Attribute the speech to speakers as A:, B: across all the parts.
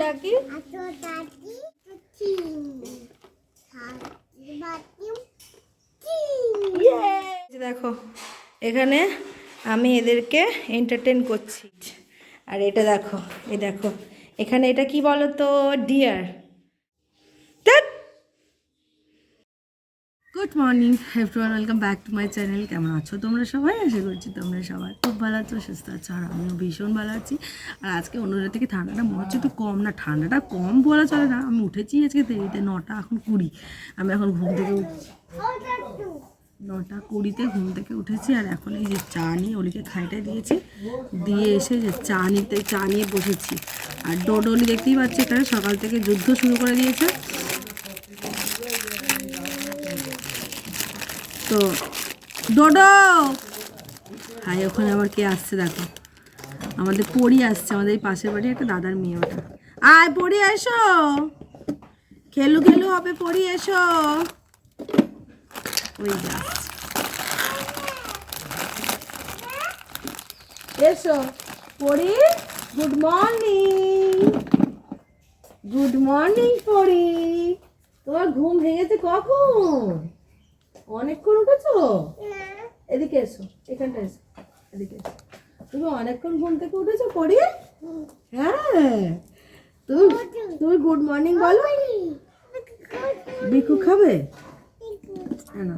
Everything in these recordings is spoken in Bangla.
A: ডাকি? দেখো, এখানে আমি এদেরকে এন্টারটেন করছি। আর এটা দেখো এ দেখো, এখানে এটা কি বলো তো dear good morning everyone welcome back to my channel কেমন আছো তোমরা সবাই? আশা করছি তোমরা সবাই খুব ভালো আছো, সুস্থ আছো, আর আমিও ভীষণ ভালো আছি। আর আজকে অন্যদের থেকে ঠান্ডাটা মনে হচ্ছে একটু কম না, ঠান্ডাটা কম বলা চলে না। আমি উঠেছি আজকে দেরিতে, নটা এখন কুড়ি। আমি এখন ঘুম থেকে উঠছি নটা কুড়িতে ঘুম থেকে উঠেছি, আর এখন এই যে চা নিয়ে ওলিকে খাইটা দিয়েছি। দিয়ে এসে যে চা নিতে, চা নিয়ে বসেছি। আর ডোডলি দেখতেই পাচ্ছি, এখানে সকাল থেকে যুদ্ধ শুরু করে দিয়েছে। তো, ডোডো! হাই ওখানে আবার কে আসছে দেখো। আমাদের পড়ি আসছে, আমাদের এই পাশের বাড়ি একটা দাদার মেয়ে ওটা। আয় পড়ি এসো! খেলু খেলু হবে পড়ি এসো! ওই। এসো পড়ি গুড মর্নিং। গুড মর্নিং পড়ি তোমার ঘুম ভেঙেছে কখন? অনেকক্ষণ উঠেছো এদিকে এসো এখানটা এসো এদিকে এসো। তুমি অনেকক্ষণ ঘুম থেকে উঠেছো পড়ি? হ্যাঁ। তুমি তুমি গুড মর্নিং বলো। বিকু খাবে? না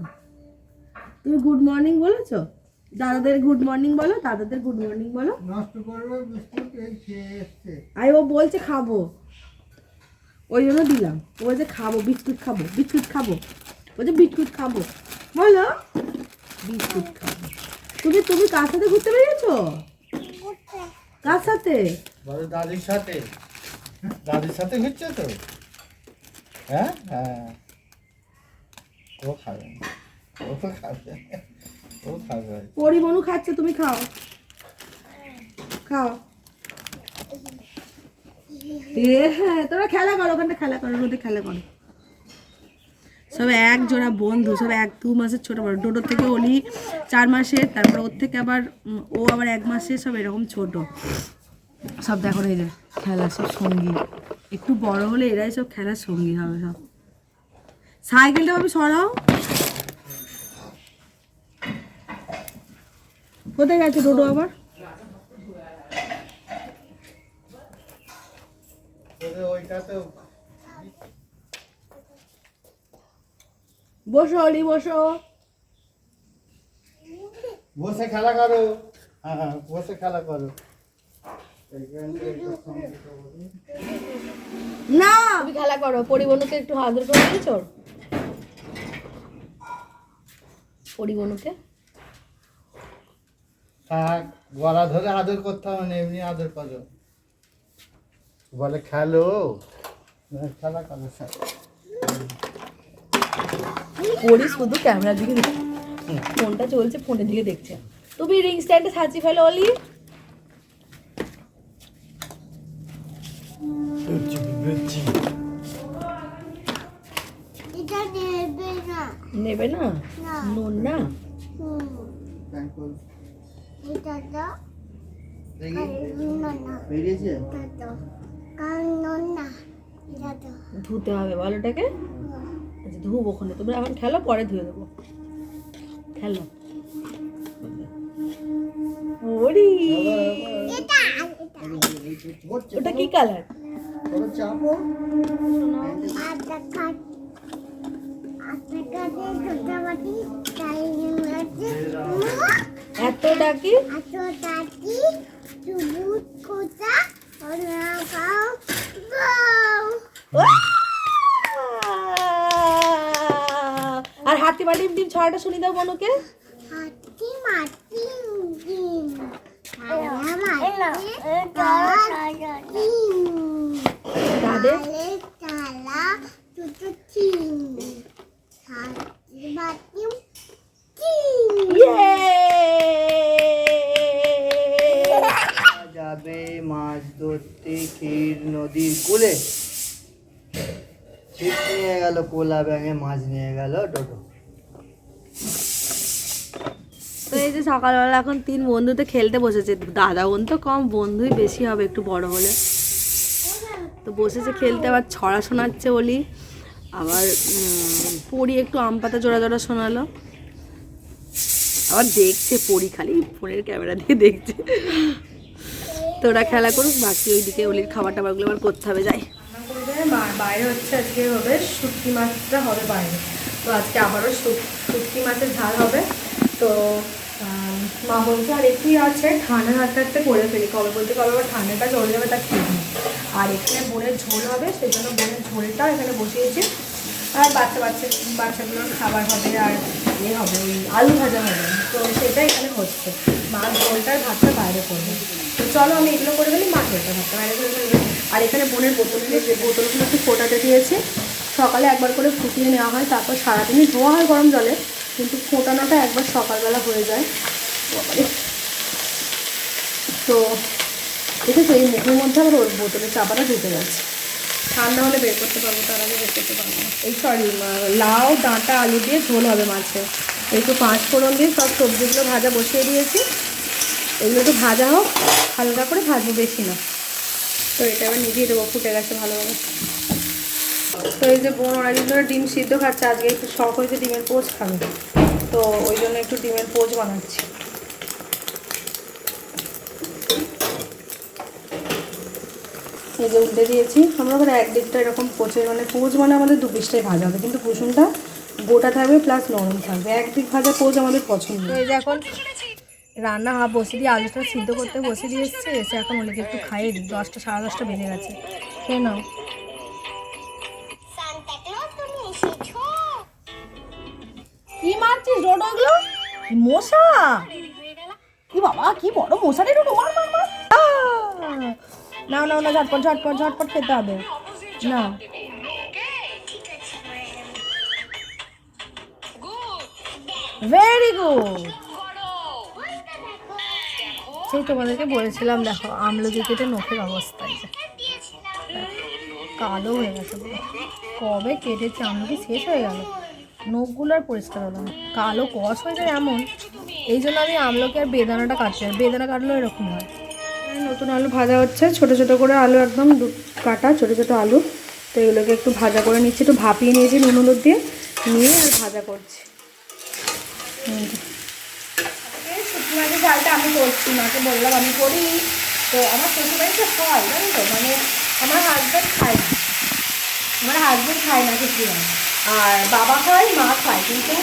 A: তুমি গুড মর্নিং বলেছ? দাদাদের গুড মর্নিং বলো দাদাদের গুড মর্নিং বলো। আই ও বলছে খাব। ওই জন্য দিলাম। ও বলছে খাব বিস্কুট খাব বিস্কুট খাব। বলছে বিস্কুট খাব। বলো। বিস্কুট খাব। তুমি তুমি কার সাথে ঘুরতে বেরিয়েছো? কার সাথে?
B: দাদির সাথে। দাদির সাথে ঘুরছে তো? হ্যাঁ? হ্যাঁ। ও খাবে। ও তো খাবে ও খাবে
A: পরিমনু খাচ্ছে তুমি খাও। খাও। এ হ্যাঁ তোরা খেলা করো ওখানটা খেলা করো রোদে খেলা করো। সব এক জোড়া বন্ধু, সব এক দু মাসের ছোট বড়। ডোডোর থেকে অলি চার মাসের, তারপর ওর থেকে আবার, ও আবার এক মাসের সব এরকম ছোট। সব দেখো এই যে খেলা, সব সঙ্গী। একটু বড় হলে এরাই সব খেলার সঙ্গী হবে সব। সাইকেলটা আমি সরাও। কোথায় গেছে ডোডো আবার?
B: তোদের ওইটা তো
A: বসো অলি বসো।
B: বসে খেলা করো। হ্যাঁ হ্যাঁ, বসে খেলা করো।
A: না। তুমি খেলা করো। পরিবনুকে একটু আদর করে দিয়েছ? পরিবনুকে?
B: থাক গলা ধরে আদর করতে হবে না এমনি আদর করো। বলে খেলো। না, খেলা করো স্যার।
A: পরি শুধু ক্যামেরার দিকে দেখছে ফোনটা চলছে ফোনের দিকে দেখছে। তুমি রিং স্ট্যান্ডে সাজিয়ে ফেলো অলি।
C: নেবে না।
A: নেবে না?
C: না।
A: নুন না? ধুতে হবে বলো এটাকে আচ্ছা ধুবো ওখানে। তোমরা এখন খেলো পরে ধুয়ে দেবো। খেলো। ওরি। ওটা কি কালার? এত ডাকি?
C: কোটা ওরা খাও গাও
A: আর হাতি বাটি ডিম ছড়াটা শুনি দাও বনুকে।
C: মাটি মাটি হাতি মাটি ডিম
B: যাবে মাছ ধরতে ক্ষীর নদীর কূলে। ছিপ নিয়ে গেল কোলা ব্যাঙে মাছ নিয়ে গেল টোটো
A: তো এই যে সকালবেলা এখন তিন বন্ধুতে খেলতে বসেছে। দাদা বোন তো কম, বন্ধুই বেশি হবে একটু বড় হলে। তো বসেছে খেলতে, আবার ছড়া শোনাচ্ছে বলি। আবার পড়ি একটু আম পাতা জোড়া জোড়া শোনালো। আবার দেখছে পড়ি খালি ফোনের ক্যামেরা দিয়ে দেখছে। তো ওরা খেলা করুক, বাকি ওইদিকে ওলির খাবার টাবারগুলো আবার করতে হবে, যাই। বাইরে হচ্ছে আজকে হবে শুটকি মাছটা হবে বাইরে। তো আজকে আবারও শুটকি মাছের ঝাল হবে। তো মা বলছে, আর একটুই আছে, ঠান্ডা হাতে হাতে করে ফেলি। কবে বলতে কবে আবার ঠান্ডাটা চলে যাবে তার ঠিক আর এখানে বোনের ঝোল হবে সেই জন্য বোনের ঝোলটা এখানে বসিয়েছি। আর বাচ্চা বাচ্চা বাচ্চাগুলোর খাবার হবে আর ইয়ে হবে, ওই আলু ভাজা হবে। তো সেটা এখানে হচ্ছে। মা ঝোলটা আর ভাতটা বাইরে করবে। তো চলো আমি এগুলো করে ফেলি, মা ঝোলটা ভাতটা বাইরে করে ফেলবে। আর এখানে বোনের বোতলগুলো যে বোতলগুলো একটু ফোটাতে দিয়েছি, সকালে একবার করে ফুটিয়ে নেওয়া হয়, তারপর সারাদিনই ধোয়া হয় গরম জলে, কিন্তু ফোটানোটা একবার সকালবেলা হয়ে যায়। তো দেখেছ, এই মুখের মধ্যে আবার ওর বোতলে চাপাটা ঢুকে যাচ্ছে। ঠান্ডা হলে বের করতে পারব, তার আগে বের করতে পারব এই সরি লাউ, ডাঁটা, আলু দিয়ে ঝোল হবে মাছে। একটু পাঁচ ফোড়ন দিয়ে সব সবজিগুলো ভাজা বসিয়ে দিয়েছি। এগুলো একটু ভাজা হোক, হালকা করে ভাজবো, বেশি না। তো এটা আবার নিজেই দেবো ফুটে গেছে ভালোভাবে। তো এই যে বোন, অনেকদিন ধরে ডিম সিদ্ধ খাচ্ছে, আজকে একটু শখ হয়েছে ডিমের পোচ খাবে। তো ওই জন্য একটু ডিমের পোচ বানাচ্ছি। এই যে উল্টে দিয়েছি, আমরা ওখানে এক দিকটা এরকম পোচে মানে পোচ মানে আমাদের দু পিসটাই ভাজা হবে, কিন্তু কুসুমটা গোটা থাকবে প্লাস নরম থাকবে। একদিক ভাজা পোচ আমাদের পছন্দ। এই যে এখন রান্না বসে দিয়ে আলুটা সিদ্ধ করতে বসে দিয়ে এসছে, এসে এখন ওদেরকে একটু খাইয়ে দিই। দশটা, সাড়ে দশটা বেজে গেছে। খেয়ে নাও। কি মারছিস রোড ওগুলো মশা! কি বাবা, কি বড় মশা রে রোড মার মার মার! নাও নাও না ঝটপট ঝটপট ঝটপট খেতে হবে। না ভেরি গুড সেই তোমাদেরকে বলেছিলাম, দেখো, আমলকি কেটে নখের অবস্থা। কালো হয়ে গেছে। কবে কেটেছে আমলকি? শেষ হয়ে গেল। নখগুলো আর পরিষ্কার হলো না। কালো কষ হয়ে যায় এমন। এই জন্য আমি আমলকি আর বেদানাটা কাটছি আর বেদানা কাটলেও এরকম হয়। নতুন আলু ভাজা হচ্ছে। ছোট ছোট করে আলু একদম কাটা, ছোট ছোট আলু। তো এগুলোকে একটু ভাজা করে নিচ্ছি। একটু ভাপিয়ে নিয়েছি নুন হলুদ দিয়ে। নিয়ে আর ভাজা করছি হুম। শুকনো মাছের ঝালটা আমি করছি, মাকে বললাম, আমি করি। তো আমার শ্বশুরবাড়িতে হয়, জানো তো মানে আমার হাজব্যান্ড খায় না। আমার হাজব্যান্ড খায় না কিছু না। আর বাবা খায় মা খায়, কিন্তু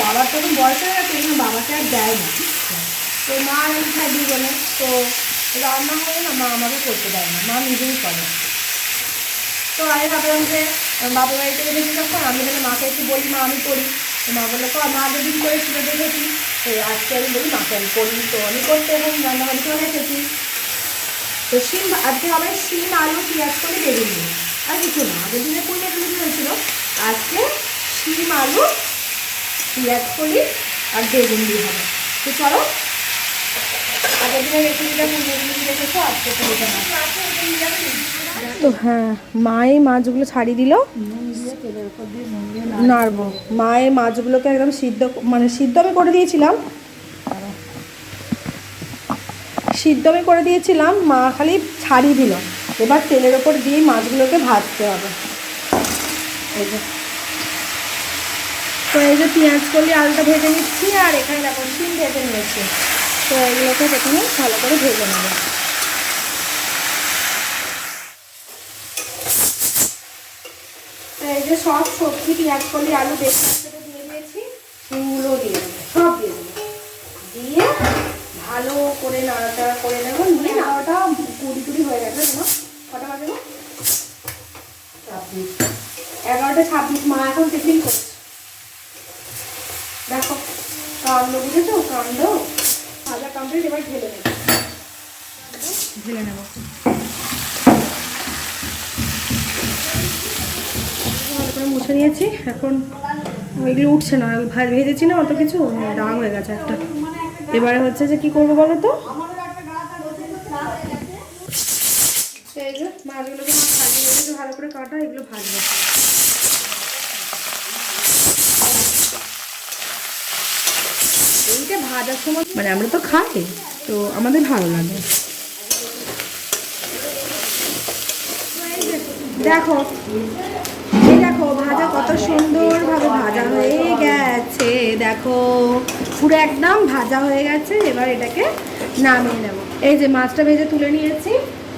A: বাবার তখন বয়স হয়ে গেছে জন্য বাবাকে আর দেয় না। তো মা আর আমি খাই দুজনে, তো রান্না হলে না, মা আমাকে করতে দেয় না, মা নিজেই করে। তো আমি ভাবলাম যে বাবার বাড়িতে গেছি যখন আমি তাহলে মাকে একটু বলি, মা, আমি করি। মা বলল তো মা যেদিন করেছিল দেখেছি। তো আজকে আমি বলি, মাকে আমি করি তো, আমি করতে এবং রান্নাবাড়ি করে রেখেছি। তো শিম, আজকে আমার শিম, আলু, পেঁয়াজ করে বেগুন আর কিছু না আগের দিনে কুইনে টুলি হয়েছিল। আজকে শিম, আলু, পেঁয়াজ, কলি আর বেগুন দিয়ে হবে। তো চলো, আগের রেসিপিটা কুইনে টুলি রেখেছো আজকে টুলিটা তো হ্যাঁ মা এই মাছগুলো ছাড়িয়ে দিল। নাড়বো। মা এই মাছগুলোকে একদম সিদ্ধ মানে সিদ্ধ আমি করে দিয়েছিলাম। সিদ্ধ আমি করে দিয়েছিলাম, মা খালি ছাড়িয়ে দিল। এবার তেলের ওপর দিয়ে মাছগুলোকে ভাজতে হবে। এই যে। তো এই যে পেঁয়াজ করলি আলুটা ভেজে নিচ্ছি, আর এখানে দেখো শিম ভেজে নিয়েছি। তো এগুলোকে প্রথমে ভালো করে ভেজে নেব। এই যে সব সবজি, পেঁয়াজ করলি আলু বেশি করে দিয়ে দিয়েছি। শিমগুলো দিয়ে সব দিয়ে দেবো। দিয়ে ভালো করে নাড়াচাড়া করে নেব, নিয়ে নাড়াটা কুড়ি কুড়ি হয়ে না কটা এগারোটা ছাব্বিশ, মা এখন টিফিন করছে। দেখো, কাণ্ড বুঝেছ? কাণ্ড? ভাজা কমপ্লিট এবার ঢেলে নেব। ঢেলে নেব। করে মুছে নিয়েছি। এখন ওইগুলো উঠছে না ভাজ ভেজেছি না, অত কিছু দাগ হয়ে গেছে একটা। এবারে হচ্ছে যে কি করব বলো তো? ভালো করে কাটা, এগুলো এইটা ভাজার সময় মানে আমরা তো খাই, তো আমাদের ভালো লাগে। দেখো ভাজা কত সুন্দরভাবে ভাজা হয়ে গেছে। দেখো, পুরো একদম ভাজা হয়ে গেছে। এবার এটাকে নামিয়ে নেব। এই যে মাছটা ভেজে তুলে নিয়েছি,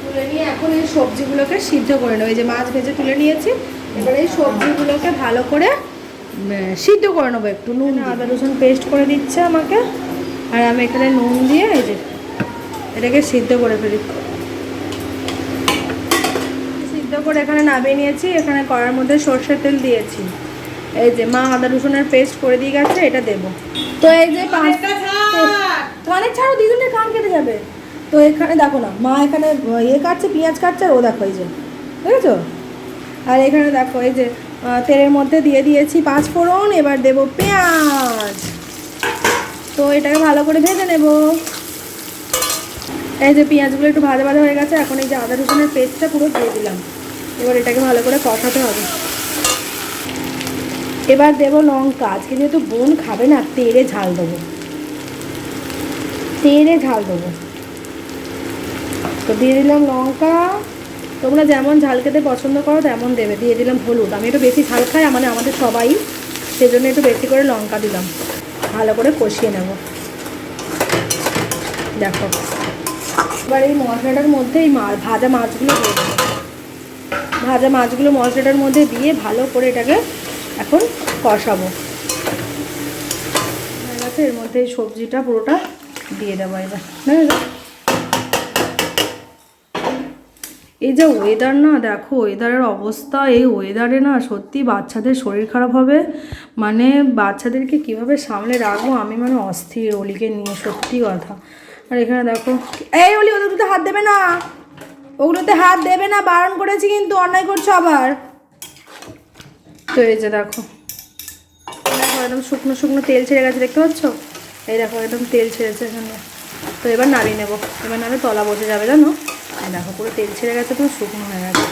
A: তুলে নিয়ে এখন এই সবজিগুলোকে সিদ্ধ করে নেব। এই যে মাছ ভেজে তুলে নিয়েছি, এবার এই সবজিগুলোকে ভালো করে সিদ্ধ করে নেব একটু। নুন আদা, রসুন পেস্ট করে দিচ্ছে আমাকে। আর আমি এখানে নুন দিয়ে এই যে এটাকে সিদ্ধ করে ফেলি। সিদ্ধ করে এখানে নামিয়ে নিয়েছি। এখানে কড়ার মধ্যে সর্ষের তেল দিয়েছি। এই যে মা আদা রসুনের পেস্ট করে দিয়ে গেছে এটা দেব। তো এই যে পাঁচটা কানের ছাড়ো! দিদুনের কান কেটে যাবে। তো এখানে দেখো না মা এখানে ইয়ে কাটছে পেঁয়াজ কাটছে আর ও দেখো এই যে দেখেছ? আর এখানে দেখো এই যে তেলের মধ্যে দিয়ে দিয়েছি পাঁচ ফোড়ন এবার দেব পেঁয়াজ। তো এটাকে ভালো করে ভেজে নেব। এই যে পেঁয়াজগুলো একটু ভাজা ভাজা হয়ে গেছে এখন এই যে আদা রসুনের পেস্টটা পুরো দিয়ে দিলাম। এবার এটাকে ভালো করে কষাতে হবে। এবার দেবো লঙ্কা। আজকে যেহেতু বোন খাবে না, তেলে ঝাল দেবো। তেলে ঝাল দেবো। তো দিয়ে দিলাম লঙ্কা। তোমরা যেমন ঝাল খেতে পছন্দ করো, তেমন দেবে। দিয়ে দিলাম হলুদ। আমি একটু বেশি ঝাল খাই মানে আমাদের সবাই। সেজন্য একটু বেশি করে লঙ্কা দিলাম। ভালো করে কষিয়ে নেব। দেখো। এবার এই মশলাটার মধ্যে এই ভাজা মাছগুলো দিয়ে দেবো ভাজা মাছগুলো মশলাটার মধ্যে দিয়ে ভালো করে এটাকে এখন কষাবো। গেছে, এর মধ্যে সবজিটা পুরোটা দিয়ে দেবো এবার। এই যে ওয়েদার না, দেখো ওয়েদারের অবস্থা, এই ওয়েদারে না সত্যি বাচ্চাদের শরীর খারাপ হবে। মানে বাচ্চাদেরকে কীভাবে সামলে রাখব, আমি মানে অস্থির, অলিকে নিয়ে সত্যি কথা। আর এখানে দেখো, এই অলি ওগুলোতে হাত দেবে না। ওগুলোতে হাত দেবে না, বারণ করেছি কিন্তু অন্যায় করছ আবার। তো এই যে দেখো দেখো একদম শুকনো শুকনো তেল ছেড়ে গেছে, দেখতে পাচ্ছ? এই দেখো একদম তেল ছেড়েছে এখানে। তো এবার নাড়িয়ে নেব, এবার নাড়ে তলা বসে যাবে, জানো? দেখো পুরো তেল ছেড়ে গেছে, পুরো শুকনো হয়ে গেছে।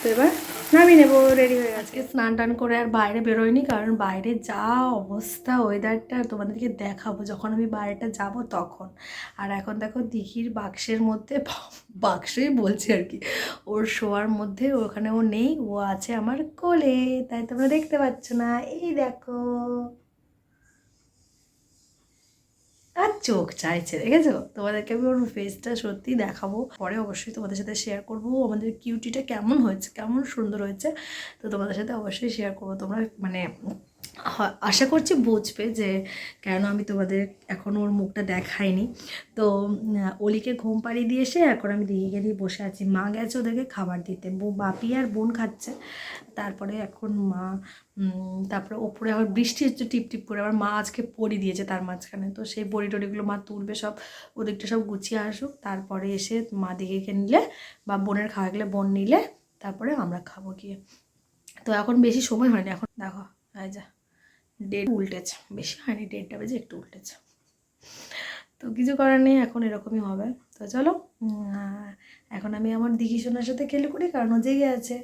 A: তো এবার নামিয়ে নেব রেডি হয়ে আজকে স্নান টান করে আর বাইরে বেরোয়নি, কারণ বাইরে যা অবস্থা ওয়েদারটা তোমাদেরকে দেখাবো, যখন আমি বাইরেটা যাব তখন। আর এখন দেখো দিঘির বাক্সের মধ্যে, বাক্সই বলছে আর কি, ওর শোয়ার মধ্যে ওখানে ও নেই, ও আছে আমার কোলে, তাই তোমরা দেখতে পাচ্ছ না, এই দেখো। আর চোখ চাইছে, দেখেছ? তোমাদেরকে আমি ওর ফেসটা সত্যি দেখাবো। পরে অবশ্যই তোমাদের সাথে শেয়ার করব, আমাদের কিউটিটা কেমন হয়েছে, কেমন সুন্দর হয়েছে। তো তোমাদের সাথে অবশ্যই শেয়ার করব। তোমরা মানে আশা করছি বুঝবে যে কেন আমি তোমাদের এখন ওর মুখটা দেখাইনি। তো অলিকে ঘুম পাড়িয়ে দিয়ে এসে এখন আমি দিকে গিয়ে বসে আছি। মা গেছে ওদেরকে খাবার দিতে। বাপি আর বোন খাচ্ছে। তারপরে এখন মা তারপরে ওপরে আবার বৃষ্টি হচ্ছে, টিপ টিপ করে আবার মা আজকে পরি দিয়েছে তার মাঝখানে। তো সেই বড়ি টড়িগুলো মা তুলবে সব, ওদিকটা সব গুছিয়ে আসুক, তারপরে এসে মা দিকে নিলে বা বোনের খাওয়া গেলে বোন নিলে তারপরে আমরা খাব গিয়ে। তো এখন বেশি সময় হয়নি, এখন দেখো, এই যা ডেট উল্টেছে, বেশি হয়নি, ডেটটা বেজে একটু উল্টেছে। তো কিছু করার নেই, এখন এরকমই হবে। তো চলো এখন আমি আমার দিঘি সোনার সাথে খেলে করি কারণ ও জেগে আছে।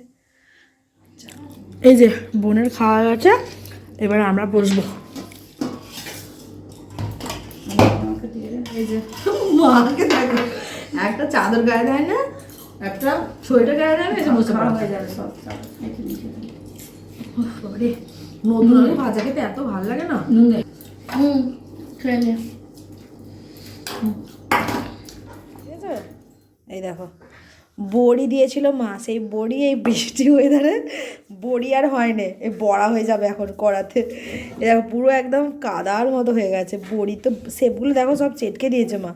A: এই যে বোনের খাওয়া গেছে এবার আমরা বসবো। এই যে মাকে দেখো। একটা চাদর গায়ে দেয় না একটা সোয়েটার গায়ে দেয় না এই যে বসে পড়া। হয়ে যাবে সব নতুন আলু ভাজা খেতে এত ভালো লাগে না। হুম। খেয়ে এই দেখো। বড়ি দিয়েছিল মা সেই বড়ি এই বৃষ্টি ওয়েদারে বড়ি আর হয় না এই বড়া হয়ে যাবে এখন কড়াতে। এ দেখো পুরো একদম কাদার মতো হয়ে গেছে বড়ি তো সেপগুলো দেখো সব চেটকে দিয়েছে মা।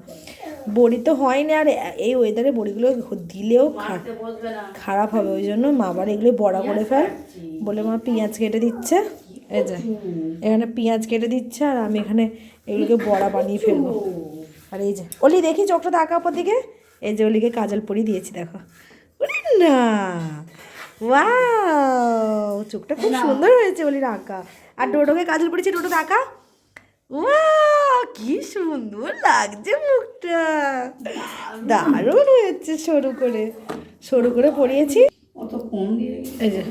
A: বড়ি তো হয় না আর এই ওয়েদারে বড়িগুলো দিলেও খারাপ হবে ওই জন্য মা আবার এগুলো বড়া করে ফেল। বলে মা পেঁয়াজ কেটে দিচ্ছে এই যে এখানে পেঁয়াজ কেটে দিচ্ছে আর আমি এখানে এগুলোকে বড়া বানিয়ে ফেলব। আর এই যে ওলি দেখি চোখটা তাকা ওপর দিকে। এই যে ওলিকে কাজল পরিয়ে দিয়েছি দেখো। না! ওয়াও! চোখটা খুব সুন্দর হয়েছে ওলির আঁকা। আর ডোডোকে কাজল পরিয়েছি ডোডো আঁকা? ওয়াও! কি সুন্দর লাগছে মুখটা। দারুণ। হয়েছে সরু করে। সরু করে পরিয়েছি।
D: অত কম দিয়ে
A: এই যে।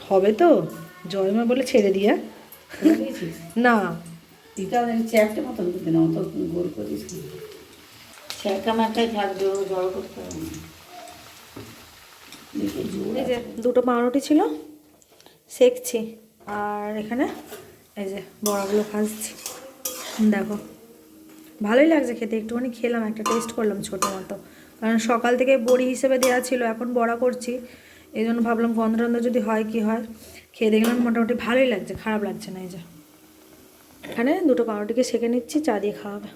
A: হবে তো? জয়মা বলে ছেড়ে দিয়া
D: দিয়েছিস?
A: না।
D: এটা চ্যাপটে মতন দিতে না অত গোল করিস। ছ্যাঁকা ম্যাঁকাই থাকবে ও জড়ো করতে হবে
A: এই যে দুটো পাউরুটি ছিল সেকছি আর এখানে এই যে বড়াগুলো ভাজছি। দেখো ভালোই লাগছে খেতে একটুখানি খেলাম একটা টেস্ট করলাম ছোটো মতো। কারণ সকাল থেকে বড়ি হিসেবে দেওয়া ছিল এখন বড়া করছি। এই জন্য ভাবলাম গন্ধ যদি হয় কি হয় খেয়ে দেখলাম মোটামুটি ভালোই লাগছে খারাপ লাগছে না এই যে। এখানে দুটো পাউরুটিকে সেকে নিচ্ছি, চা দিয়ে খাওয়াবে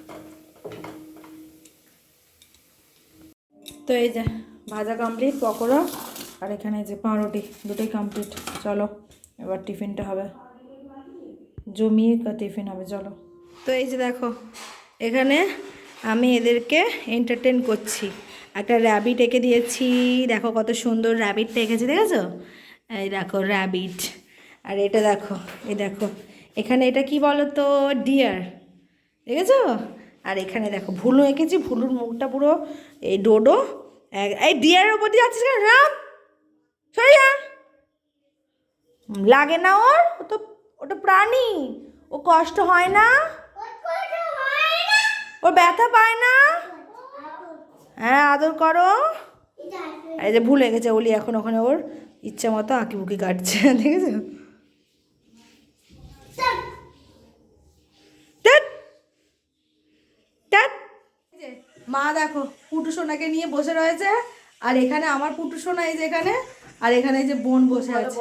A: তো এই যে ভাজা কমপ্লিট পকোড়া, আর এখানে যে পাউরুটি, দুটোই কমপ্লিট চলো, এবার টিফিনটা হবে। জমিয়ে টিফিন হবে, চলো। তো এই যে দেখো, এখানে আমি এদেরকে এন্টারটেন করছি। একটা র্যাবিট এঁকে দিয়েছি। দেখো কত সুন্দর র্যাবিটটা এঁকেছে, দেখেছ? এই দেখো র্যাবিট আর এটা দেখো, এই দেখো এখানে এটা কি বলো তো ডিয়ার দেখেছ? আর এখানে দেখো, ভুলু এঁকেছি, ভুলুর মুখটা পুরো এই ডোডো। এই ডিয়ারের ওপর দিয়ে যাচ্ছিস কেন? রাম! সরে যা! লাগে না ওর? ও তো ওটা প্রাণী। ও কষ্ট হয় না? ওর ব্যথা পায় না? হ্যাঁ আদর করো। এই যে ভুলে গেছে, ওলি এখন ওখানে ওর ইচ্ছা মতো আঁকি বুকি কাটছে, দেখেছ ধ্যাৎ। ধ্যাৎ। এই যে, মা দেখো পুটু সোনাকে নিয়ে বসে রয়েছে আর এখানে আমার পুটু সোনা এই যে এখানে আর এখানে এই যে বোন বসে আছে।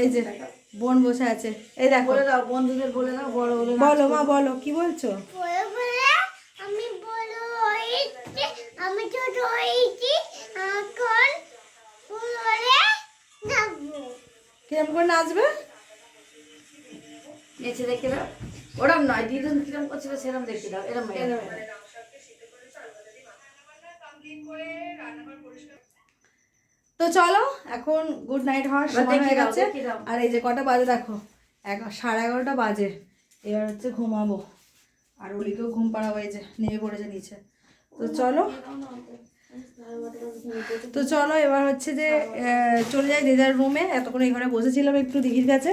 A: এই যে বোন বসে আছে। এই দেখো।
D: বলে দাও বন্ধুদের বলে দাও বড় বলে
A: বলো মা বলো কি বলছো?
C: বলে বলে আমি বড় আমি ছোট হয়েছি এখন
A: কিরম করে নাচবে?
D: নেচে দেখে দাও। ওরম নয় দিদুন কিরম করছিল সেরম দেখে দাও এরম এরম।
A: তো চলো এখন গুড নাইট হওয়ার সময় হয়ে গেছে। আর এই যে কটা বাজে দেখো এক সাড়ে এগারোটা বাজে। এবার হচ্ছে ঘুমাবো। আর ওলিকেও ঘুম পাড়াবো এই যে নেমে পড়েছে নিচে। তো চলো। তো চলো এবার হচ্ছে যে আহ, চলে যাই দিদার রুমে। এতক্ষণ এখানে বসেছিলাম একটু দিঘির কাছে।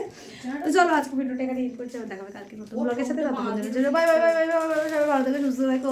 A: তো চলো আজকে ভিডিওটা এখানে এড করছি। আবার দেখাবে কালকে নতুন ব্লগের সাথে। Bye bye bye bye bye সবাই ভালো থেকে সুস্থ থাকো।